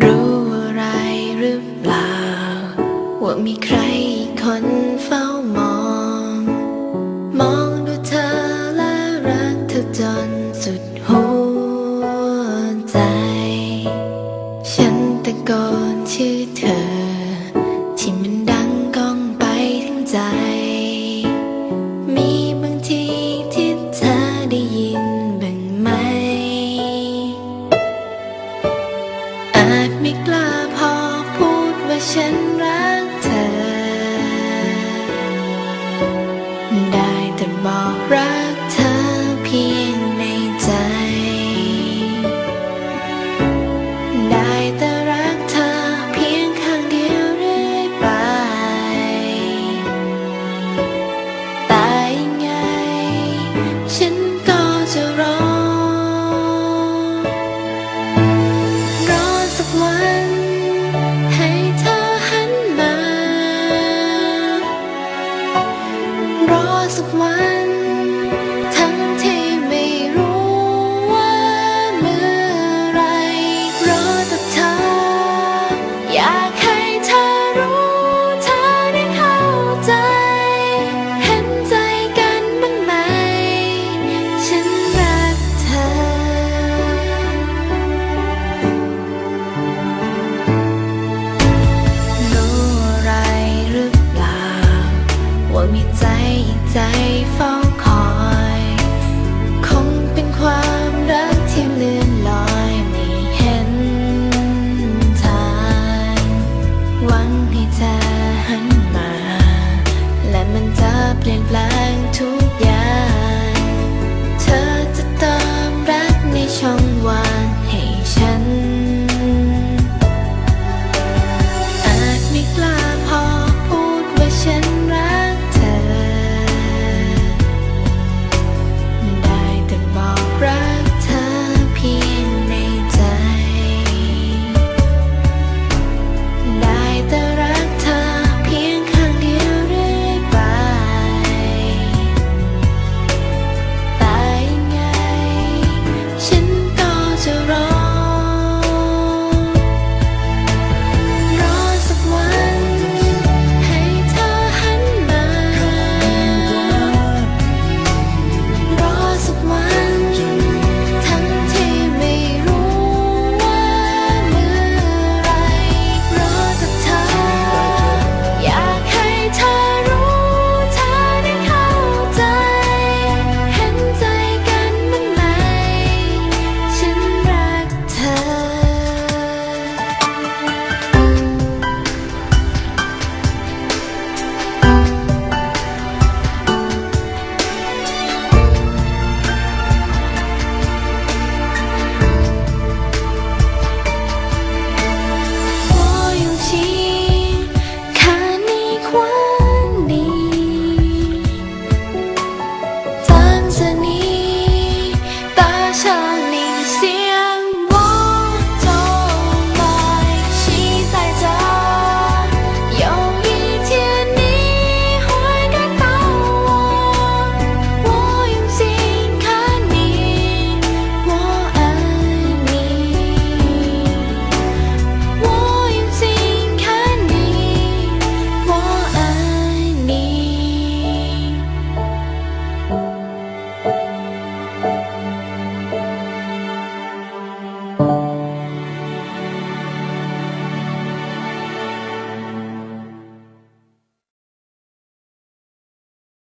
รู้อะไรหรือเปล่า ว่ามีใครคนเฝ้ามอง มองดูเธอและรักเธอจนสุดหัวใจ ฉันตะโกนชื่อเธอ loss of one. ใจเฝ้าคอย คงเป็นความรักที่เลือนลอยไม่เห็นทางหวังให้เธอหันมา และมันจะเปลี่ยนแปลงทุก